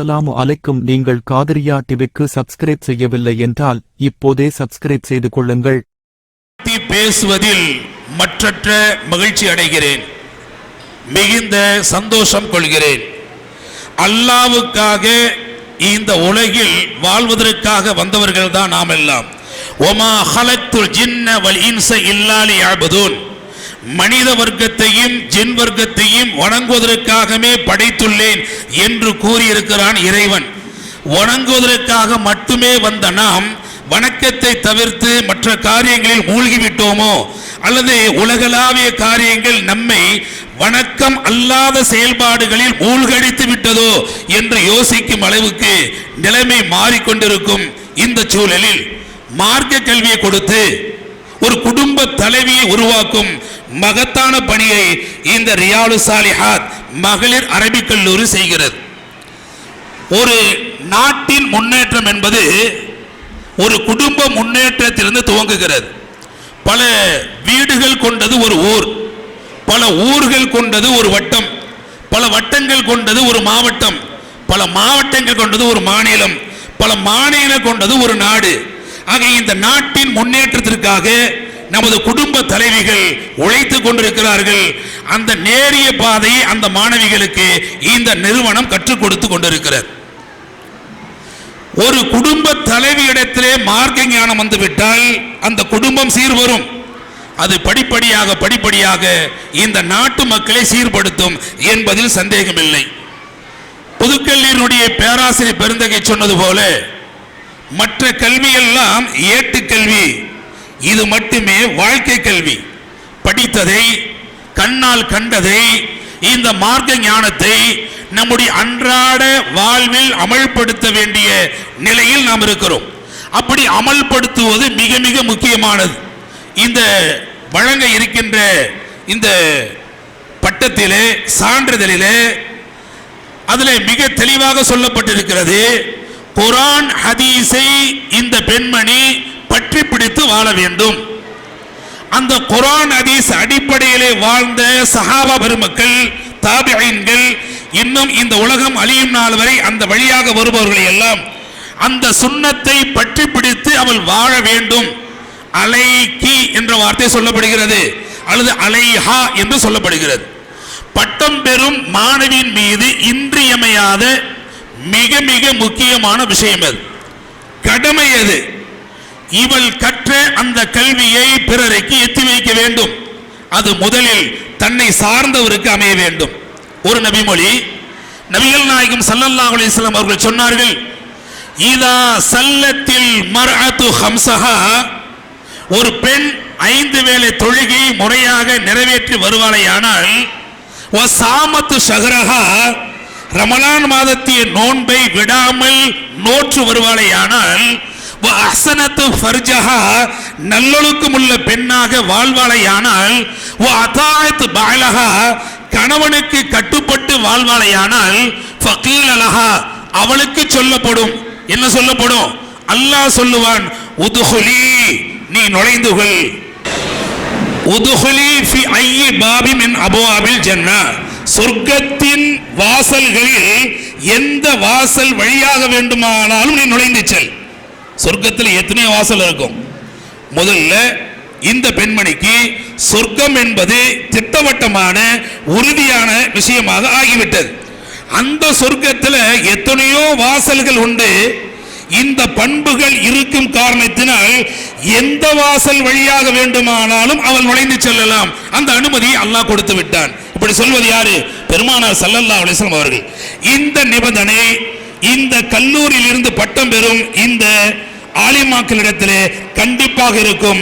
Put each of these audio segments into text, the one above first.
அஸ்ஸலாமு அலைக்கும். நீங்கள் காதரியா டிவிக்கு சப்ஸ்கிரைப் செய்யவில்லை என்றால் இப்போதே சப்ஸ்கிரைப் செய்து கொள்ளுங்கள். பேசுவதில் மற்றற்ற மகிழ்ச்சி அடைகிறேன். மிகுந்த சந்தோஷம் கொள்கிறேன். அல்லாவுக்காக இந்த உலகில் வாழ்வதற்காக வந்தவர்கள் தான் நாம் எல்லாம் ஒமா ஹலத்துல் ஜின்ன வல் இன்ச இல்லாலி அபுதூன் மனித வர்க்கத்தையும் ஜின் வர்க்கத்தையும் வணங்குவதற்காகவே படைத்துள்ளேன் என்று கூறியிருக்கிறான் இறைவன். வணங்குவதற்காக மட்டுமே வந்த நாம் வணக்கத்தை தவிர்த்து மற்ற காரியங்களில் மூழ்கிவிட்டோமோ? அல்லது உலகளாவிய காரியங்கள் நம்மை வணக்கம் அல்லாத செயல்பாடுகளில் மூழ்கடித்து விட்டதோ என்று யோசிக்கும் அளவுக்கு நிலைமை மாறிக்கொண்டிருக்கும் இந்த சூழலில் மார்க்க கல்வியை கொடுத்து ஒரு குடும்ப தலைவியை உருவாக்கும் மகத்தான பணியை இந்த ரியாலு சாலிஹாத் மகளிர் அரபிக் கல்லூரி செய்கிறது. ஒரு நாட்டின் முன்னேற்றம் என்பது ஒரு குடும்ப முன்னேற்றத்திலிருந்து துவங்குகிறது. பல வீடுகள் கொண்டது ஒரு ஊர் பல ஊர்கள் கொண்டது ஒரு வட்டம் பல வட்டங்கள் கொண்டது ஒரு மாவட்டம் பல மாவட்டங்கள் கொண்டது ஒரு மாநிலம் பல மாநிலம் கொண்டது ஒரு நாடு. ஆக இந்த நாட்டின் முன்னேற்றத்திற்காக நமது குடும்ப தலைவிகள் உழைத்துக் கொண்டிருக்கிறார்கள். அந்த நேரிய பாதையை அந்த மாணவிகளுக்கு இந்த நிறுவனம் கற்றுக் கொடுத்து கொண்டிருக்கிறது. ஒரு குடும்ப தலைவியிடத்திலே மார்க்க ஞானம் வந்துவிட்டால் அந்த குடும்பம் சீர்வரும். அது படிப்படியாக படிப்படியாக இந்த நாட்டு மக்களை சீர்படுத்தும் என்பதில் சந்தேகமில்லை. புதுக்கல்லியினுடைய பேராசிரியர் பெருந்தகை சொன்னது போல மற்ற கல்வியெல்லாம் ஏட்டு ஏட்டுக்கல்வி இது மட்டுமே வாழ்க்கை கல்வி. படித்ததை கண்ணால் கண்டதை இந்த மார்க்க ஞானத்தை நம்முடைய அன்றாட வாழ்வில் அமல்படுத்த வேண்டிய நிலையில் நாம் இருக்கிறோம். அப்படி அமல்படுத்துவது மிக மிக முக்கியமானது. இந்த வழங்க இருக்கின்ற இந்த பட்டத்திலே சான்றிதழிலே அதில் மிக தெளிவாக சொல்லப்பட்டிருக்கிறது குரான் ஹதீஸை இந்த பெண்மணி பற்றி பிடித்து வாழ வேண்டும். அந்த குரான் ஹதீஸ் அடிப்படையிலே வாழ்ந்த சஹாபா பெருமக்கள் தாபியன்கள் இன்னும் இந்த உலகம் அழியும் நாள் வரை அந்த வழியாக வருபவர்களை எல்லாம் அந்த சுண்ணத்தை பற்றி பிடித்து அவள் வாழ வேண்டும். அலைக்கி என்ற வார்த்தை சொல்லப்படுகிறது. அல்லது அலைஹா என்று சொல்லப்படுகிறது. பட்டம் பெறும் மாணவியின் மீது இன்றியமையாத மிக மிக முக்கியமான விஷயம் அது. கடமை அது. இவள் கற்ற அந்த கல்வியை பிறருக்கு எத்தி வைக்க வேண்டும். அது முதலில் தன்னை சார்ந்தவருக்கு அமைய வேண்டும். ஒரு நபிமொழி நபிகள் நாயகம் சல்லல்லா அலிஸ்லாம் அவர்கள் சொன்னார்கள் இதா சல்லத்தில் மர்அத்து ஹம்சஹா ஒரு பெண் ஐந்து வேளை தொழுகை முறையாக நிறைவேற்றி வருவாளையானால் சாமத்து ஷஹரஹா ரமலான் மாதத்திய நோன்பை விடாமல் நோற்று வருவாளையானால் அசனத்து ஃபர்ஜஹா நல்லொழுக்கம் உள்ள பெண்ணாக வாழ்வாளையானால் அதாயத்து பாலகா கணவனுக்கு கட்டுப்பட்டு வாழ்வாளையானால் ஃபகீல் அலஹா அவளுக்கு சொல்லப்படும். என்ன சொல்லப்படும்? அல்லாஹ் சொல்லுவான் உதுகுலி நீ நுழைந்து கொள். உதுகுலி ஃபி ஐயி பாபி மின் அபுவாபில் ஜன்னா. சொர்க்கத்தின் வாசல்களில் எந்த வாசல் வழியாக வேண்டுமானாலும் நீ நுழைந்து செல். சொர்க்கத்தில் எத்தனையோ வாசல் இருக்கும். முதல்ல இந்த பெண்மணிக்கு சொர்க்கம் என்பது திட்டவட்டமான உறுதியான விஷயமாக ஆகிவிட்டது. அந்த சொர்க்கத்தில் எத்தனையோ வாசல்கள் உண்டு. இந்த பண்புகள் இருக்கும் காரணத்தினால் எந்த வாசல் வழியாக வேண்டுமானாலும் அவள் நுழைந்து செல்லலாம். அந்த அனுமதி அல்லாஹ் கொடுத்து விட்டான். இப்படி சொல்வது யாரு? பெருமானார் சல்லல்லா அலிஸ்லாம் அவர்கள். இந்த நிபந்தனை இந்த கல்லூரியில் இருந்து பட்டம் பெறும் இந்த ஆலிமாக்களிடத்திலே கண்டிப்பாக இருக்கும்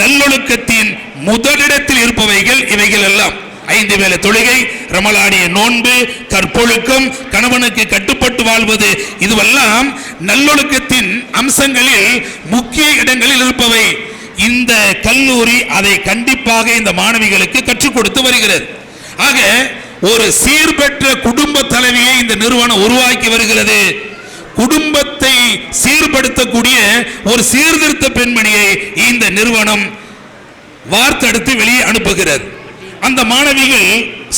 நல்லொழுக்கத்தின் முதலிடத்தில் இருப்பவைகள் இவைகள் எல்லாம். ஐந்து வேலை தொழுகை ரமலானிய நோன்பு கற்பொழுக்கம் கணவனுக்கு கட்டுப்பட்டு வாழ்வது இதுவெல்லாம் நல்லொழுக்கத்தின் அம்சங்களில் முக்கிய இடங்களில் இருப்பவை. இந்த கல்லூரி அதை கண்டிப்பாக இந்த மாணவிகளுக்கு கற்றுக் கொடுத்து வருகிறது. ஆக ஒரு சீர்பெற்ற குடும்ப தலைவியை இந்த நிறுவனம் உருவாக்கி வருகிறது. குடும்பத்தை சீர்படுத்தக்கூடிய ஒரு சீர்திருத்த பெண்மணியை இந்த நிறுவனம் வார்த்தெடுத்து வெளியே அனுப்புகிறது அந்த மாணவிகள்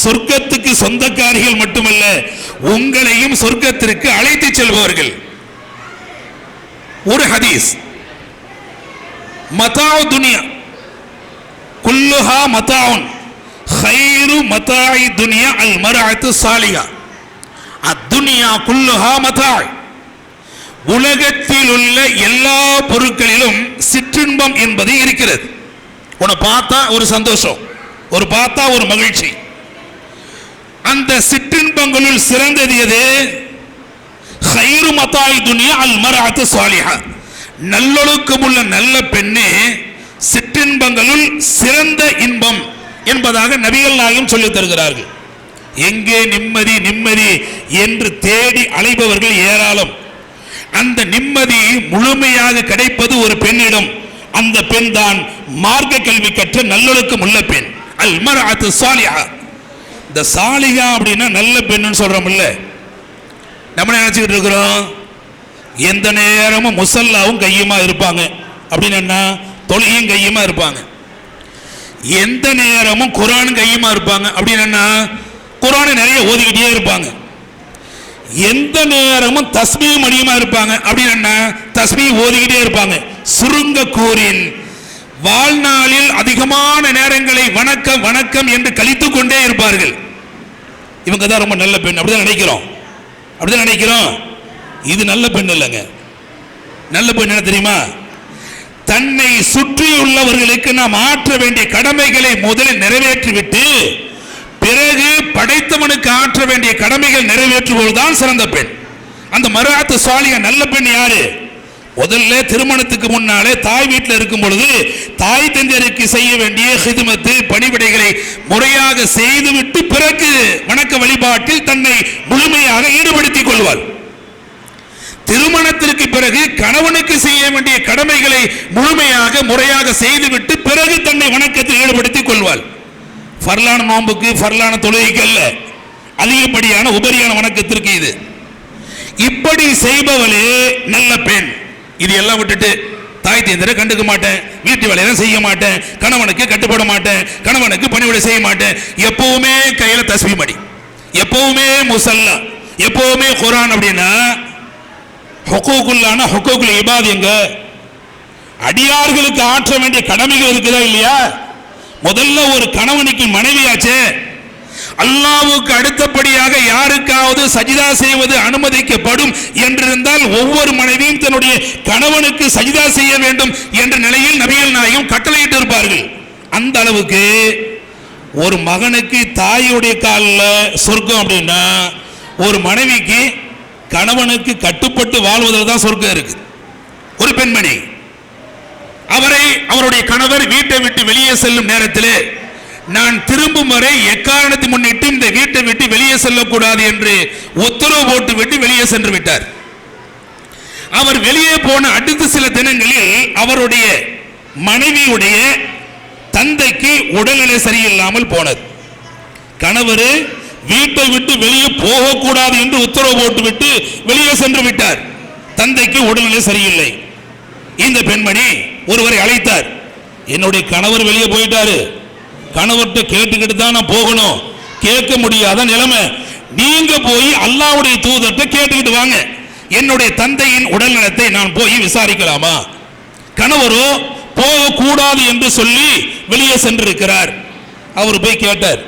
சொர்க்கத்துக்கு சொந்தக்காரிகள் மட்டுமல்ல உங்களையும் சொர்க்கத்திற்கு அழைத்து செல்பவர்கள். ஒரு ஹதீஸ். மதாவ் துனியா. குல்லுஹா மதாவுன் ஹைரு மதாய் துனியா அல் மராத்து சாலியா அத்துனியா குல்லுஹா மதாய் உலகத்தில் உள்ள எல்லா பொருட்களிலும் சிற்றின்பம் என்பது இருக்கிறது. உன்னை பார்த்தா ஒரு சந்தோஷம் ஒரு பார்த்தா ஒரு மகிழ்ச்சி. அந்த சிற்றின்பங்களுள் சிறந்தது எது? ஹைரு மத்தாய் துனியா அல் மராத்து சுவாலிஹா நல்லொழுக்கம் நல்லொழுக்கமுள்ள நல்ல பெண்ணே சிற்றின்பங்களுள் சிறந்த இன்பம் என்பதாக நபிகள் நாயும் சொல்லித் தருகிறார்கள். எங்கே நிம்மதி நிம்மதி என்று தேடி அலைபவர்கள் ஏராளம். அந்த நிம்மதி முழுமையாக கிடைப்பது ஒரு பெண்ணிடம். அந்த பெண் தான் மார்க்க கல்வி கற்ற நல்லொழுக்கம் உள்ள பெண். அல் மரஅத்து சாலியா இந்த சாலிகா அப்படின்னா நல்ல பெண்ணுன்னு சொல்றோம்ல. நம்ம நினைச்சுக்கிட்டு இருக்கிறோம்? எந்த நேரமும் முசல்லாவும் கையுமா இருப்பாங்க. அப்படின்னு என்ன? தொழுகையும் கையுமா இருப்பாங்க. எந்த நேரமும் குரான் கையுமா இருப்பாங்க. அப்படின்னு என்ன? குரானை நிறைய ஓதிக்கிட்டே இருப்பாங்க. எந்த நேரமும் தஸ்மியும் மணியமா இருப்பாங்க. அப்படின்னு என்ன? தஸ்மி ஓதிக்கிட்டே இருப்பாங்க. சுருங்க கூறின் வாழ்நாளில் அதிகமான நேரங்களை வணக்கம் வணக்கம் என்று கழித்துக் கொண்டே இருப்பார்கள். இவங்க தான் ரொம்ப நல்ல பெண். அப்படிதான் நினைக்கிறோம். அப்படிதான் நினைக்கிறோம். இது நல்ல பெண் இல்லைங்க. நல்ல பெண் என்ன தெரியுமா? தன்னை சுற்றியுள்ளவர்களுக்கு நாம் ஆற்ற வேண்டிய கடமைகளை முதலில் நிறைவேற்றிவிட்டு பிறகு படைத்தவனுக்கு ஆற்ற வேண்டிய கடமைகள் நிறைவேற்றுவதுதான் சிறந்த பெண். அந்த மராத்து சாலிய நல்ல பெண் யாரு? முதல்ல திருமணத்துக்கு முன்னாலே தாய் வீட்டில் இருக்கும் பொழுது தாய் தந்தையருக்கு செய்ய வேண்டிய ஹிதுமத்து பணிவிடைகளை முறையாக செய்துவிட்டு பிறகு வணக்க வழிபாட்டில் தன்னை முழுமையாக ஈடுபடுத்திக் கொள்வாள். திருமணத்திற்கு பிறகு கணவனுக்கு செய்ய வேண்டிய கடமைகளை முழுமையாக முறையாக செய்துவிட்டு பிறகு தன்னை வணக்கத்தில் ஈடுபடுத்திக் கொள்வாள். ஃபர்லான நோன்புக்கு ஃபர்லான தொழுகைக்கு அல்ல அதிகப்படியான உபரியான வணக்கத்திற்கு இது? இப்படி செய்பவளே நல்ல பெண். இது எல்லாம் விட்டுட்டு தாய் தேந்திர கண்டுக்க மாட்டேன் வீட்டு வேலையெல்லாம் செய்ய மாட்டேன் கணவனுக்கு கட்டுப்பட மாட்டேன் கணவனுக்கு பணிவிடை செய்ய மாட்டேன். எப்பவுமே கையில் தஸ்மி மடி. எப்பவுமே முசல்லா. எப்பவுமே குரான் அப்படின்னா ஹொக்கோக்குள்ளான ஹொக்கூக்குல் இபாத் எங்க? அடியார்களுக்கு ஆற்ற வேண்டிய கடமைகள் இருக்குதா இல்லையா? முதல்ல ஒரு கணவனுக்கு மனைவியாச்சே. அல்லாவுக்கு அடுத்தபடியாக யாருக்காவது சஜிதா செய்வது அனுமதிக்கப்படும் என்றிருந்தால் ஒவ்வொரு மனைவியும் தன்னுடைய கணவனுக்கு சஜிதா செய்ய வேண்டும் என்ற நிலையில் நபிகள் நாயகம் கட்டளையிட்டு இருப்பார்கள். அந்த அளவுக்கு ஒரு மகனுக்கு தாயுடைய காலில் சொர்க்கம் அப்படின்னா ஒரு மனைவிக்கு கணவனுக்கு கட்டுப்பட்டு வாழ்வதில் தான் சொர்க்கம் இருக்கு. ஒரு பெண்மணி. அவரை அவருடைய கணவர் வீட்டை விட்டு வெளியே செல்லும் நேரத்திலே நான் திரும்பும் வரை எக்காரணத்தை முன்னிட்டு இந்த வீட்டை விட்டு வெளியே செல்லக்கூடாது என்று உத்தரவு போட்டு விட்டு வெளியே சென்று விட்டார். அவர் வெளியே போன அடுத்த சில தினங்களில் அவருடைய மனைவியுடைய தந்தைக்கு உடல்நிலை சரியில்லாமல் போனது. கணவர் வீட்டை விட்டு வெளியே போகக்கூடாது என்று உத்தரவு போட்டுவிட்டு வெளியே சென்று விட்டார். தந்தைக்கு உடல்நிலை சரியில்லை. இந்த பெண்மணி ஒருவரை அழைத்தார். என்னுடைய கணவர் வெளியே போயிட்டாரு. கணவர்கிட்ட கேட்டுக்கிட்டு தான் நான் போகணும். கேட்க முடியாத நிலைமை. நீங்க போய் அல்லாவுடைய தூதர்கிட்ட கேட்டுக்கிட்டு வாங்க. என்னுடைய தந்தையின் உடல்நலத்தை நான் போய் விசாரிக்கலாமா? கணவரோ போகக்கூடாது என்று சொல்லி வெளியே சென்றிருக்கிறார். அவர் போய் கேட்டார்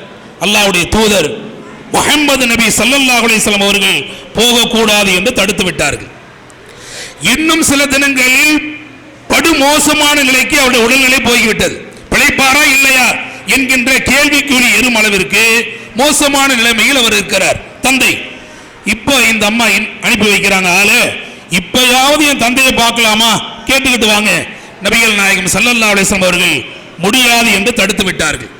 அல்லாவுடைய தூதர் முகமது நபி சல்லல்லா அலிஸ்லாம் அவர்கள் போகக்கூடாது என்று தடுத்து விட்டார்கள். இன்னும் சில தினங்களில் படுமோசமான நிலைக்கு அவருடைய உடல்நிலை போய்விட்டது. பிழைப்பாரா இல்லையா என்கின்ற கேள்விக்குறி எறும் அளவிற்கு மோசமான நிலைமையில் அவர் இருக்கிறார். தந்தை இப்போ இந்த அம்மா அனுப்பி வைக்கிறாங்க. ஆளு இப்பயாவது என் தந்தையை பார்க்கலாமா? கேட்டுக்கிட்டு வாங்க. நபிகள் நாயகம் சல்லல்லா அலைஹி அவர்கள் முடியாது என்று தடுத்து விட்டார்கள்.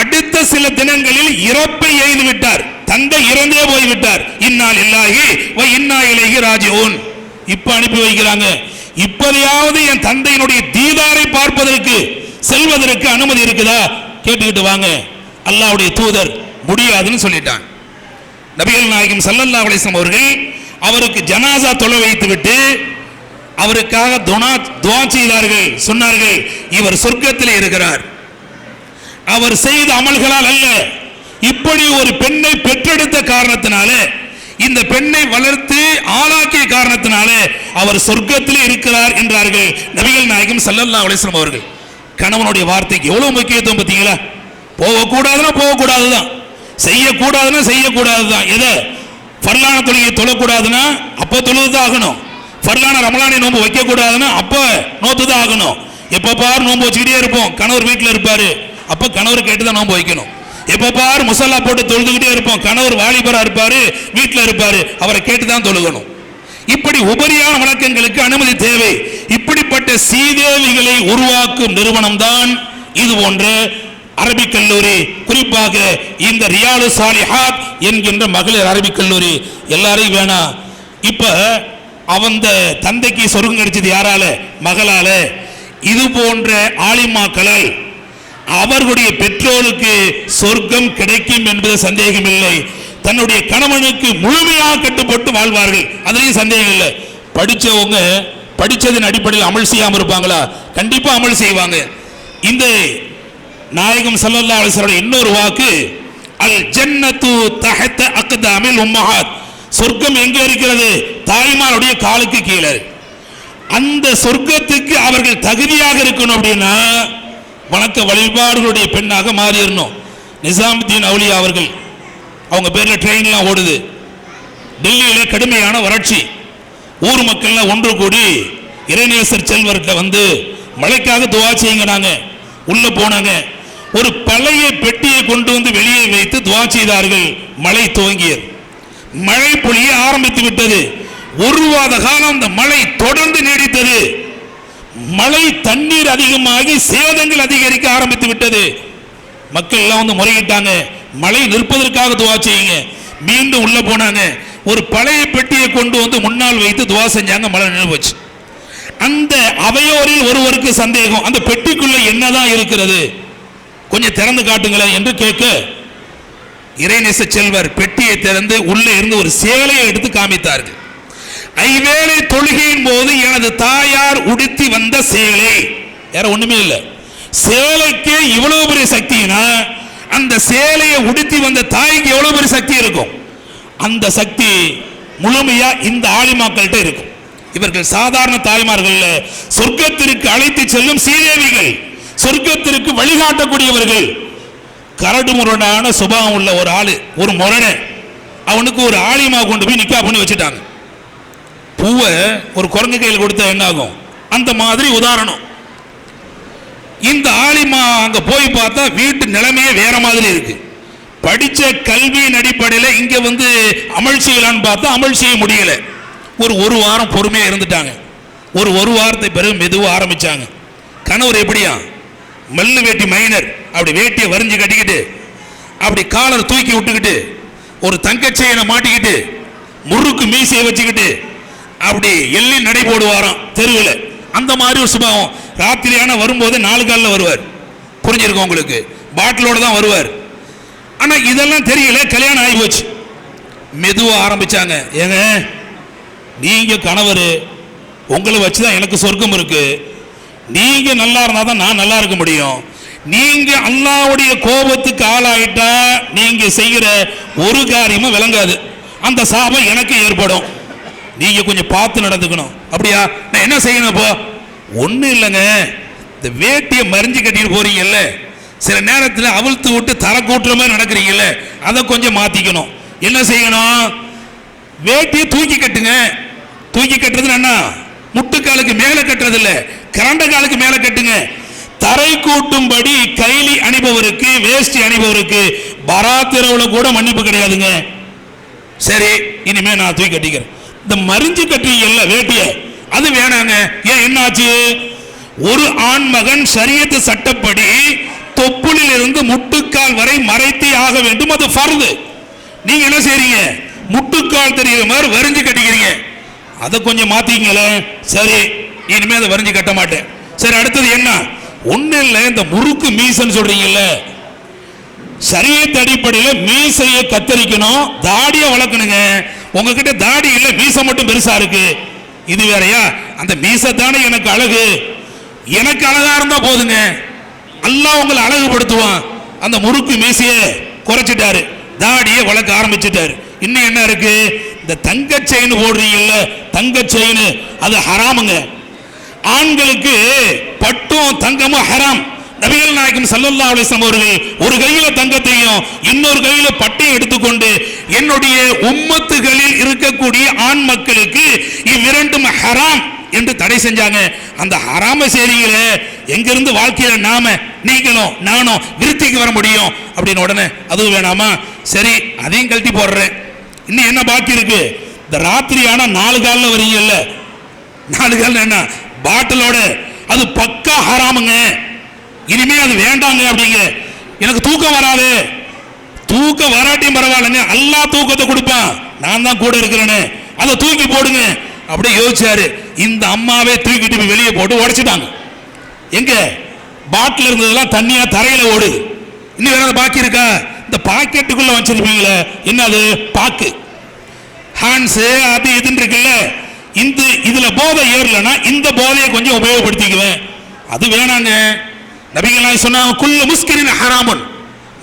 அடுத்த சில தினங்களில் இறப்பை எய்து விட்டார். தந்தை இறந்தே போய் விட்டார் இன்னால் இல்லாஹி இன்னா இலகி ராஜோன் இப்ப அனுப்பி வைக்கிறாங்க. இப்பதையாவது என் தந்தையினுடைய தீதாரை பார்ப்பதற்கு செல்வதற்கு அனுமதி இருக்குதா? கேட்டுக்கிட்டு வாங்க. அல்லாவுடைய தூதர் முடியாதுன்னு சொல்லிட்டான். நபிகள் நாயகம் சல்லல்லா அலைஹி அவர்கள் அவருக்கு ஜனாசா தொலை வைத்து விட்டு அவருக்காக துணா துவா செய்தார்கள். சொன்னார்கள் இவர் சொர்க்கத்தில் இருக்கிறார். அவர் செய்த அமல்களால் அல்ல இப்படி ஒரு பெண்ணை பெற்றெடுத்த காரணத்தினாலே இந்த பெண்ணை வளர்த்து ஆளாக்கிய காரணத்தினாலே அவர் சொர்க்கத்தில் இருக்கிறார் என்றார்கள் நபிகள் நாயகம் சல்லல்லா அலைஹி அவர்கள். கணவனுடைய வார்த்தைக்கு எவ்வளவு முக்கியத்துவம் பார்த்தீங்களா? போகக்கூடாதுன்னா போகக்கூடாதுதான். செய்யக்கூடாதுன்னா செய்யக்கூடாதுதான். எதை? ஃபர்லான தொழுகை தொழக்கூடாதுன்னா அப்போ தொழுதுதான் ஆகணும். ஃபர்லான ரமலானை நோன்பு வைக்கக்கூடாதுன்னா அப்போ நோத்து தான் ஆகணும். எப்போ பார் நோன்பு வச்சுக்கிட்டே இருப்போம். கணவர் வீட்டில் இருப்பார். அப்போ கணவர் கேட்டு தான் நோன்பு வைக்கணும். எப்போ பாரு முசல்லா போட்டு தொழுதுகிட்டே இருப்போம். கணவர் வாலிபரா இருப்பாரு வீட்டில் இருப்பாரு. அவரை கேட்டு தான் தொழுகணும். இப்படி உபரியான வழக்கங்களுக்கு அனுமதி தேவை. இப்படிப்பட்ட சீதேவிகளை உருவாக்கும் நிறுவனம் தான் இது போன்ற அரபிக் கல்லூரி. குறிப்பாக இந்த ரியாலு சாலிஹாத் என்கின்ற மகளிர் அரபிக் கல்லூரி. எல்லாரையும் வேணாம் இப்ப அவந்த தந்தைக்கு சொருகம் கிடைச்சது யாரால? மகளால. இது போன்ற ஆலிமாக்களை அவர்களுடைய பெற்றோருக்கு சொர்க்கம் கிடைக்கும் என்பது சந்தேகம் இல்லை தன்னுடைய கணவனுக்கு முழுமையாக கட்டுப்பட்டு வாழ்வார்கள். அதுலேயும் சந்தேகம் இல்லை. படிச்சவங்க படிச்சதன் அடிப்படையில் அமல் செய்யாமல் இருப்பாங்களா? கண்டிப்பா அமல் செய்வாங்க. இந்த நாயகம் சல்லல்லா அலைஹி இன்னொரு வாக்கு அல் ஜன்னத்து தஹத்த அக்தாமில் உம்மஹாத். சொர்க்கம் எங்க இருக்கிறது? தாய்மாருடைய காலுக்கு கீழே. அந்த சொர்க்கத்துக்கு அவர்கள் தகுதியாக இருக்கணும் அப்படின்னா வணக்க வழிபாடுகளுடைய பெண்ணாக மாறிடணும் நிசாமுத்தீன் அவுலியா அவர்கள் அவங்க பேரில் ட்ரெயின்லாம் ஓடுது. டெல்லியில் கடுமையான வறட்சி. ஊர் மக்கள்லாம் ஒன்று கூடி இறைநேசர் செல்வர்கிட்ட வந்து மழைக்காக துவா செய்யுங்கனாங்க உள்ளே போனாங்க. ஒரு பழைய பெட்டியை கொண்டு வந்து வெளியே வைத்து துவா செய்தார்கள். மழை துவங்கியது. மழை பொழிய ஆரம்பித்து விட்டது. ஒரு வாத காலம் அந்த மழை தொடர்ந்து நீடித்தது. மழை தண்ணீர் அதிகமாகி சேதங்கள் அதிகரிக்க ஆரம்பித்து விட்டது. மக்கள் எல்லாம் வந்து முறையிட்டாங்க. மழை நிற்பதற்காக துவா செய்யுங்க. மீண்டும் உள்ள போனாங்க. ஒரு பழைய பெட்டியை கொண்டு வந்து முன்னால் வைத்து துவா செஞ்சாங்க. மழை நின்று போச்சு. அந்த அவையோரில் ஒருவருக்கு சந்தேகம். அந்த பெட்டிக்குள்ள என்னதான் இருக்கிறது? கொஞ்சம் திறந்து காட்டுங்களேன் என்று கேட்க இறைநேச செல்வர் பெட்டியை திறந்து உள்ளே இருந்து ஒரு சேலையை எடுத்து காமித்தார்கள். ஐவேளை தொழுகையின் போது எனது தாயார் உடுத்தி வந்த சேலை. வேற ஒண்ணுமே இல்லை. சேலைக்கே இவ்வளவு பெரிய சக்தினா அந்த சேலையை உடுத்தி வந்த தாய்க்கு எவ்வளவு பெரிய சக்தி இருக்கும்? அந்த சக்தி முழுமையா இந்த ஆலிமாக்கள்கிட்ட இருக்கும். இவர்கள் சாதாரண தாய்மார்கள் சொர்க்கத்திற்கு அழைத்து செல்லும் சீதேவிகள் சொர்க்கத்திற்கு வழிகாட்டக்கூடியவர்கள். கரடு முரடான சுபாவம் உள்ள ஒரு ஆளு ஒரு முரணை அவனுக்கு ஒரு ஆலிமா கொண்டு போய் நிக்கா பண்ணி வச்சுட்டாங்க. பூவை ஒரு குரங்கு கையில் கொடுத்தா என்ன ஆகும் அந்த மாதிரி உதாரணம். இந்த ஆலிமா அங்க போய் பார்த்தா வீட்டு நிலைமையே வேற மாதிரி இருக்கு. படிச்ச கல்வியின் அடிப்படையில் இங்க வந்து அமல் செய்யலான்னு பார்த்தா அமல் செய்ய முடியல. ஒரு ஒரு வாரம் பொறுமையாக இருந்துட்டாங்க. ஒரு ஒரு வாரத்தை பிறகு மெதுவாக ஆரம்பிச்சாங்க. கணவர் எப்படியா? மல்லு வேட்டி மைனர் அப்படி வேட்டியை வரிஞ்சு கட்டிக்கிட்டு அப்படி காலர் தூக்கி விட்டுக்கிட்டு ஒரு தங்கச்செயனை மாட்டிக்கிட்டு முறுக்கு மீசையை வச்சுக்கிட்டு அப்படி எள்ளி நடை போடுவாராம் தெருவில். அந்த மாதிரி ஒரு சுபாவம். ராத்திரியான வரும்போது நாலு காலில் வருவார். புரிஞ்சிருக்கும் உங்களுக்கு? பாட்டிலோட தான் வருவார். ஆனால் இதெல்லாம் தெரியல கல்யாணம் ஆகி போச்சு மெதுவாக ஆரம்பிச்சாங்க. ஏங்க நீங்கள் கணவர் உங்களை வச்சு தான் எனக்கு சொர்க்கம் இருக்குது நீங்கள் நல்லா இருந்தால் தான் நான் நல்லா இருக்க முடியும். நீங்கள் அல்லாவுடைய கோபத்துக்கு ஆளாயிட்டா நீங்கள் செய்கிற ஒரு காரியமும் விளங்காது. அந்த சாபம் எனக்கு ஏற்படும். நீங்க கொஞ்சம் பார்த்து நடந்துக்கணும். அப்படியா? நான் என்ன செய்யணும் இப்போ? ஒன்றும் இல்லைங்க. இந்த வேட்டியை மறிஞ்சு கட்டிட்டு போறீங்கல்ல. சில நேரத்தில் அவிழ்த்து விட்டு தர கூட்டுற மாதிரி நடக்கிறீங்கல்ல. அதை கொஞ்சம் மாத்திக்கணும். என்ன செய்யணும்? வேட்டியை தூக்கி கட்டுங்க. தூக்கி கட்டுறது என்ன? முட்டுக்காலுக்கு மேலே கட்டுறது இல்லை. கரண்ட காலுக்கு மேலே கட்டுங்க. தரை கூட்டும்படி கைலி அணிபவருக்கு வேஷ்டி அணிபவருக்கு பராத்திரவுல கூட மன்னிப்பு கிடையாதுங்க. சரி இனிமே நான் தூக்கி கட்டிக்கிறேன். இந்த மறிஞ்சு கட்டுறீங்கல்ல வேட்டிய. அது வேணாங்க. ஏன் என்னாச்சு? ஒரு ஆண் மகன் சரியத்து சட்டப்படி தொப்புளில் இருந்து முட்டுக்கால் வரை மறைத்தே ஆக வேண்டும். அது பருது நீங்க என்ன செய்றீங்க? முட்டுக்கால் தெரியுற மாதிரி வரிஞ்சு கட்டிக்கிறீங்க. அதை கொஞ்சம் மாத்திங்களேன் சரி இனிமே அதை வரிஞ்சு கட்ட மாட்டேன். சரி அடுத்தது என்ன? ஒண்ணு இல்லை இந்த முறுக்கு மீசன்னு சொல்றீங்கல்ல. சரியத்து அடிப்படையில் மீசையை கத்தரிக்கணும் தாடியை வளர்க்கணுங்க. உங்ககிட்ட தாடி இல்லை மீசை மட்டும் பெருசா இருக்கு. இது வேறையா? அந்த மீசை தானே எனக்கு அழகு. எனக்கு அழகா இருந்தா போதுங்க. எல்லாம் உங்களை அழகுபடுத்துவான். அந்த முறுக்கு மீசையை குறைச்சிட்டாரு. தாடியை வளர்க்க ஆரம்பிச்சிட்டாரு. இன்னும் என்ன இருக்கு? இந்த தங்க செயின் போடுறீங்கல்ல தங்க செயின் அது ஹராமுங்க. ஆண்களுக்கு பட்டும் தங்கமும் ஹராம். நபிகள் நாயகம் சல்லல்லா அலிஸ்லாம் அவர்கள் ஒரு கையில தங்கத்தையும் இன்னொரு கையில பட்டையும் எடுத்துக்கொண்டு என்னுடைய உம்மத்துகளில் இருக்கக்கூடிய ஆண் மக்களுக்கு இவ்விரண்டும் ஹராம் என்று தடை செஞ்சாங்க. அந்த ஹராம செய்றீங்களே எங்கிருந்து வாழ்க்கையில நாம நீங்களும் நானும் விருத்திக்கு வர முடியும்? அப்படின்னு உடனே அதுவும் வேணாமா? சரி அதையும் கழட்டி போடுறேன். இன்னும் என்ன பாக்கி இருக்கு? இந்த ராத்திரி ஆனா நாலு காலில் வரீங்கல்ல. நாலு காலில் என்ன? பாட்டிலோட. அது பக்கா ஹராமுங்க. இனிமே அது வேண்டாங்க அப்படிங்க எனக்கு தூக்கம் வராது. தூக்கம் வராட்டியும் பரவாயில்லன்னு அல்லா தூக்கத்தை கொடுப்பான். நான் தான் கூட இருக்கிறேன்னு அதை தூக்கி போடுங்க. அப்படியே யோசிச்சாரு. இந்த அம்மாவே தூக்கிட்டு போய் வெளியே போட்டு உடைச்சிட்டாங்க. எங்க? பாட்டில் இருந்ததெல்லாம் தண்ணியா தரையில ஓடுது இன்னும் வேற பாக்கி இருக்கா? இந்த பாக்கெட்டுக்குள்ள வச்சிருப்பீங்களே. என்னது? பாக்கு. ஹான்ஸு அது இதுன்னு இருக்குல்ல. இந்த இதுல போதை ஏறலைன்னா இந்த போதையை கொஞ்சம் உபயோகப்படுத்திக்குவேன். அது வேணாங்க. நபிகளாய் சொன்னாங்க குல்ல முஸ்கிரின் ஹராமுன்.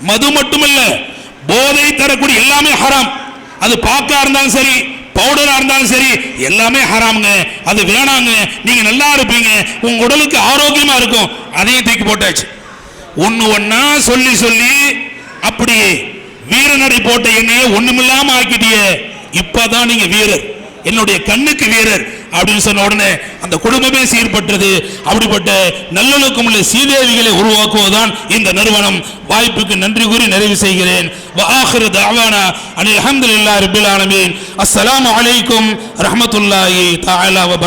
மது மட்டுமல்ல போதை தரக்கூடிய எல்லாமே ஹராம். அது பாக்கா இருந்தாலும் சரி பவுடரா இருந்தாலும் சரி எல்லாமே ஹராமுங்க. அது வேணாங்க. நீங்க நல்லா இருப்பீங்க. உங்க உடலுக்கு ஆரோக்கியமா இருக்கும். அதையும் தூக்கி போட்டாச்சு. ஒன்னு ஒன்னா சொல்லி சொல்லி அப்படியே வீரநடை போட்ட என்னையே ஒண்ணுமில்லாம ஆக்கிட்டிய. இப்பதான் நீங்க வீரர். என்னுடைய கண்ணுக்கு வீரர். அப்படின்னு சொன்ன உடனே அந்த குடும்பமே சீர்பட்டது அப்படிப்பட்ட நல்லொழுக்கம் உள்ள சீதேவிகளை உருவாக்குவதுதான் இந்த நிறுவனம். வாய்ப்புக்கு நன்றி கூறி நிறைவு செய்கிறேன். வஆஹிரு தஅவானா அனில் அல்ஹம்துலில்லாஹி ரப்பில் ஆலமீன். அஸ்ஸலாமு அலைக்கும் ரஹ்மத்துல்லாஹி தஆலா வ